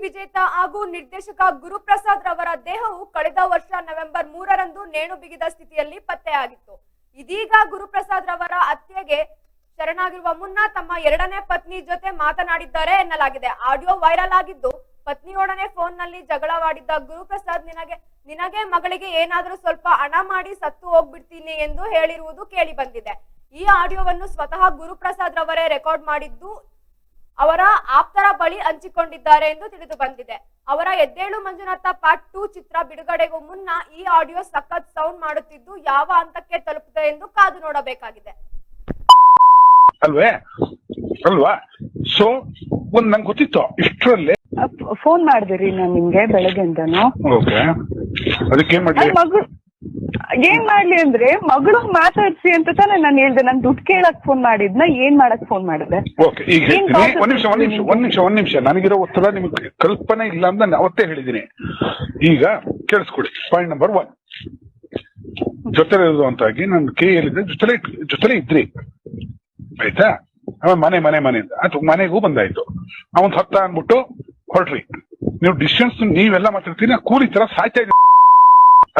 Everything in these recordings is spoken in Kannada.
ವಿಜೇತ ಹಾಗೂ ನಿರ್ದೇಶಕ ಗುರುಪ್ರಸಾದ್ ರವರ ದೇಹವು ಕಳೆದ ವರ್ಷ ನವೆಂಬರ್ ಮೂರರಂದು ನೇಣು ಬಿಗಿದ ಸ್ಥಿತಿಯಲ್ಲಿ ಪತ್ತೆಯಾಗಿತ್ತು. ಇದೀಗ ಗುರುಪ್ರಸಾದ್ ರವರ ಹತ್ಯೆಗೆ ಶರಣಾಗಿರುವ ಮುನ್ನ ತಮ್ಮ ಎರಡನೇ ಪತ್ನಿ ಜೊತೆ ಮಾತನಾಡಿದ್ದಾರೆ ಎನ್ನಲಾಗಿದೆ. ಆಡಿಯೋ ವೈರಲ್ ಆಗಿದ್ದು ಪತ್ನಿಯೊಡನೆ ಫೋನ್ನಲ್ಲಿ ಜಗಳವಾಡಿದ್ದ ಗುರುಪ್ರಸಾದ್ ನಿನಗೆ ನಿನಗೆ ಮಗಳಿಗೆ ಏನಾದರೂ ಸ್ವಲ್ಪ ಹಣ ಮಾಡಿ ಸತ್ತು ಹೋಗ್ಬಿಡ್ತೀನಿ ಎಂದು ಹೇಳಿರುವುದು ಕೇಳಿ ಬಂದಿದೆ ಈ ಆಡಿಯೋವನ್ನು ಸ್ವತಃ ಗುರುಪ್ರಸಾದ್ ರವರೇ ರೆಕಾರ್ಡ್ ಮಾಡಿದ್ದು ಬಳಿ ಹಂಚಿಕೊಂಡಿದ್ದಾರೆ ಎಂದು ತಿಳಿದು ಬಂದಿದೆ. ಅವರ ಎದ್ದೇಳು ಮಂಜುನಾಥ ಪಾರ್ಟ್ ಟೂ ಚಿತ್ರ ಬಿಡುಗಡೆಗೂ ಮುನ್ನ ಈ ಆಡಿಯೋ ಸಖತ್ ಸೌಂಡ್ ಮಾಡುತ್ತಿದ್ದು ಯಾವ ಹಂತಕ್ಕೆ ತಲುಪಿದೆ ಎಂದು ಕಾದು ನೋಡಬೇಕಾಗಿದೆ. ಅಲ್ವೇ? ಅಲ್ವಾ? ಸೊ ಒಂದ್ ನಂಗೆ ಗೊತ್ತಿತ್ತು ಇಷ್ಟರಲ್ಲೇ ಫೋನ್ ಮಾಡಿದ್ರಿ ನಾನು ನಿಮ್ಗೆ ಬೆಳಗ್ಗೆಯಿಂದನು. ಓಕೆ ಅದಕ್ಕೆ ಮಗಳು ಏನ್ ಮಾಡ್ಲಿ ಅಂದ್ರೆ ಮಗಳು ಮಾತಾಡ್ಸಿ ಅಂತ ತಾನೆ ನಾನು ಹೇಳ್ದೆ. ನಾನು ದುಡ್ಡು ಕೇಳಕ್ ಫೋನ್ ಮಾಡಿದ್ನ ಏನ್ ಮಾಡಕ್ ಫೋನ್ ಮಾಡಿದೆ? ಓಕೆ ಈಗ ಏನ್ ಒಂದ್ ನಿಮಿಷ ಒಂದ್ ನಿಮಿಷ ಒಂದ್ ನಿಮಿಷ ಒಂದ್ ನಿಮಿಷ. ನನಗಿರೋ ಒತ್ತಡ ನಿಮ್ಗೆ ಕಲ್ಪನೆ ಇಲ್ಲ ಅಂತ ನಾನು ಅವತ್ತೇ ಹೇಳಿದೀನಿ ಈಗ ಕೇಳಿಸ್ಕೊಡಿ. ಪಾಯಿಂಟ್ ನಂಬರ್ ಒನ್ ಜೊತೆಲೆ ಇರುವಂತಾಗಿ ಕೈ ಹೇಳಿದ್ರೆ ಜೊತೆಲೆ ಜೊತೆಲೆ ಇದ್ರಿ. ಆಯ್ತಾ? ಆಮೇಲೆ ಮನೆ ಮನೆ ಮನೆ ಅಂತ. ಅದು ಮನೆಗೂ ಬಂದಾಯ್ತು. ಅವನ್ ಹತ್ತ ಅಂದ್ಬಿಟ್ಟು ಹೊರಟ್ರಿ. ನೀವು ಡಿಸ್ಟೆನ್ಸ್ ನೀವೆಲ್ಲ ಮಾತಾಡ್ತೀರಿ ನಾ ಕೂಲಿ ತರ ಸಾಯ್ತಾ ಇದ್ದೀನಿ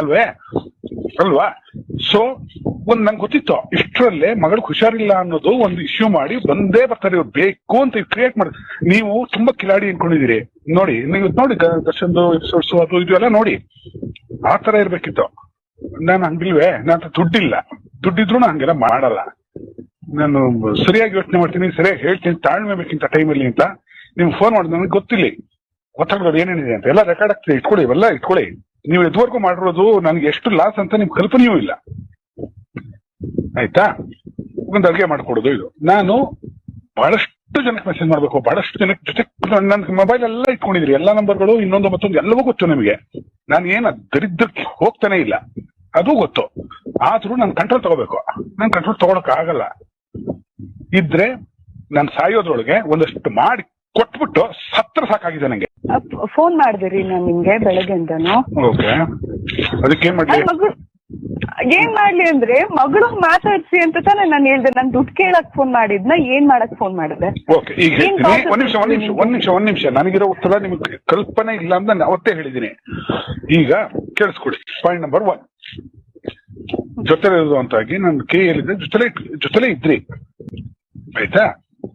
ಅಲ್ವೇ? ಅಲ್ವಾ? ಸೊ ಒಂದ್ ನಂಗೆ ಗೊತ್ತಿತ್ತು, ಇಷ್ಟರಲ್ಲೇ ಮಗಳು ಹುಷಾರಿಲ್ಲ ಅನ್ನೋದು ಒಂದು ಇಶ್ಯೂ ಮಾಡಿ ಬಂದೇ ಬರ್ತಾರೆ ಇವ್ರು ಬೇಕು ಅಂತ ಕ್ರಿಯೇಟ್ ಮಾಡಿ, ನೀವು ತುಂಬಾ ಕಿಲಾಡಿ ಅನ್ಕೊಂಡಿದೀರಿ. ನೋಡಿ, ನೀವು ನೋಡಿ ದರ್ಶನ್ ದರ್ಶನ್ದು ಎಪಿಸೋಡ್ಸ್ ಅದು, ಇದು ಎಲ್ಲ ನೋಡಿ. ಆ ತರ ಇರ್ಬೇಕಿತ್ತು. ನಾನು ಹಂಗಿಲ್ವೇ? ನನ್ನ ದುಡ್ಡಿಲ್ಲ. ದುಡ್ಡಿದ್ರು ನಾನು ಹಂಗೆಲ್ಲ ಮಾಡಲ್ಲ. ನಾನು ಸರಿಯಾಗಿ ಯೋಚನೆ ಮಾಡ್ತೀನಿ, ಸರಿಯಾಗಿ ಹೇಳ್ತೀನಿ ತಾಳ್ಮೆ ಬೇಕಿಂತ ಟೈಮಲ್ಲಿ ಅಂತ. ನಿಮ್ಗೆ ಫೋನ್ ಮಾಡಿದ್ ನನಗೆ ಗೊತ್ತಿಲ್ಲ ಗೊತ್ತಾಗ್ಬೋದು ಏನೇನಿದೆ ಅಂತ. ಎಲ್ಲ ರೆಕಾರ್ಡ್ ಆಗ್ತದೆ ಇಟ್ಕೊಳ್ಳಿ, ಇವೆಲ್ಲ ಇಟ್ಕೊಳ್ಳಿ. ನೀವು ಎದುವರೆಗೂ ಮಾಡಿರೋದು ನನಗೆ ಎಷ್ಟು ಲಾಸ್ ಅಂತ ನಿಮ್ ಕಲ್ಪನೆಯೂ ಇಲ್ಲ. ಆಯ್ತಾ? ಒಂದು ಅಡುಗೆ ಮಾಡ್ಕೊಡೋದು ಇದು. ನಾನು ಬಹಳಷ್ಟು ಜನಕ್ಕೆ ಮೆಸೇಜ್ ಮಾಡ್ಬೇಕು, ಬಹಳಷ್ಟು ಜನಕ್ಕೆ ಜೊತೆ ನನ್ನ ಮೊಬೈಲ್ ಎಲ್ಲ ಇಟ್ಕೊಂಡಿದ್ರಿ ಎಲ್ಲಾ ನಂಬರ್ಗಳು ಇನ್ನೊಂದು ಮತ್ತೊಂದು ಎಲ್ಲವೂ ಗೊತ್ತು ನಿಮಗೆ. ನಾನು ಏನ ದರಿದ್ರಕ್ಕೆ ಹೋಗ್ತಾನೆ ಇಲ್ಲ. ಅದು ಗೊತ್ತು. ಆದ್ರೂ ನಾನು ಕಂಟ್ರೋಲ್ ತಗೋಬೇಕು. ನಾನು ಕಂಟ್ರೋಲ್ ತಗೊಳಕ್ ಆಗಲ್ಲ. ಇದ್ರೆ ನಾನು ಸಾಯೋದ್ರೊಳಗೆ ಒಂದಷ್ಟು ಮಾಡಿ ಕೊಟ್ಬಿಟ್ಟು ಸತ್ರ ಸಾಕಾಗಿದೆ ನಂಗೆ. ಫೋನ್ ಮಾಡಿದಿರಿ ನಾನು ನಿಮ್ಗೆ ಬೆಳಗ್ಗೆಯಿಂದನು ಓಕೆ. ಅದಕ್ಕೆ ಏನ್ ಮಾಡ್ಲಿ? ನನ್ ಏನ್ ಮಾಡ್ಲಿ ಅಂದ್ರೆ ಮಗಳು ಮಾತಾಡ್ಸಿ ಅಂತ ತಾನೆ ನಾನು ಹೇಳ್ದೆ. ನಾನು ದುಡ್ಡು ಕೇಳಕ್ ಫೋನ್ ಮಾಡಿದ್ನ ಏನ್ ಮಾಡಕ್ ಫೋನ್ ಮಾಡಿದೆ? ಓಕೆ ಈಗ ಏನ್ ಒಂದ್ ನಿಮಿಷ ಒಂದ್ ನಿಮಿಷ ಒಂದ್ ನಿಮಿಷ ಒಂದ್ ನಿಮಿಷ. ನನಗಿರೋ ಉತ್ತರ ನಿಮ್ಗೆ ಕಲ್ಪನೆ ಇಲ್ಲ ಅಂತ ನಾನು ಅವತ್ತೇ ಹೇಳಿದೀನಿ ಈಗ ಕೇಳಿಸ್ಕೊಡಿ. ಪಾಯಿಂಟ್ ನಂಬರ್ ಒನ್ ಅಂತಾಗಿ ಇರುವಂತಾಗಿ ನನ್ನ ಹೇಳಿದ್ರೆ ಜೊತೆಲೆ ಜೊತೆಲೆ ಇದ್ರಿ. ಆಯ್ತಾ?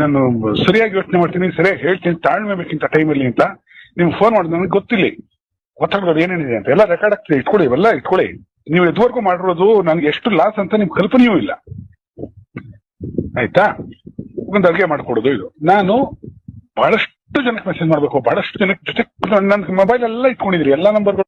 ನಾನು ಸರಿಯಾಗಿ ಯೋಚನೆ ಮಾಡ್ತೀನಿ, ಸರಿಯಾಗಿ ಹೇಳ್ತೀನಿ, ತಾಳ್ಮೆ ಬೇಕಿಂತ ಟೈಮಲ್ಲಿ ಅಂತ ನಿಮ್ಗೆ ಫೋನ್ ಮಾಡಿದ್ ನನಗೆ ಗೊತ್ತಿಲ್ಲ. ಗೊತ್ತಾಗ್ಬೋದು ಏನೇನಿದೆ ಅಂತ. ಎಲ್ಲ ರೆಕಾರ್ಡ್ ಆಗ್ತದೆ, ಇಟ್ಕೊಳ್ಳಿ, ಇವೆಲ್ಲ ಇಟ್ಕೊಳ್ಳಿ. ನೀವು ಇದುವರೆಗೂ ಮಾಡಿರೋದು ನನಗೆ ಎಷ್ಟು ಲಾಸ್ ಅಂತ ನಿಮ್ ಕಲ್ಪನೆಯೂ ಇಲ್ಲ. ಆಯ್ತಾ? ಒಂದು ಅಡುಗೆ ಮಾಡ್ಕೊಡೋದು ಇದು. ನಾನು ಬಹಳಷ್ಟು ಜನಕ್ಕೆ ಮೆಸೇಜ್ ಮಾಡ್ಬೇಕು, ಬಹಳಷ್ಟು ಜನಕ್ಕೆ ಜೊತೆ ನನ್ನ ಮೊಬೈಲ್ ಎಲ್ಲ ಇಟ್ಕೊಂಡಿದ್ರಿ ಎಲ್ಲಾ ನಂಬರ್ಗಳು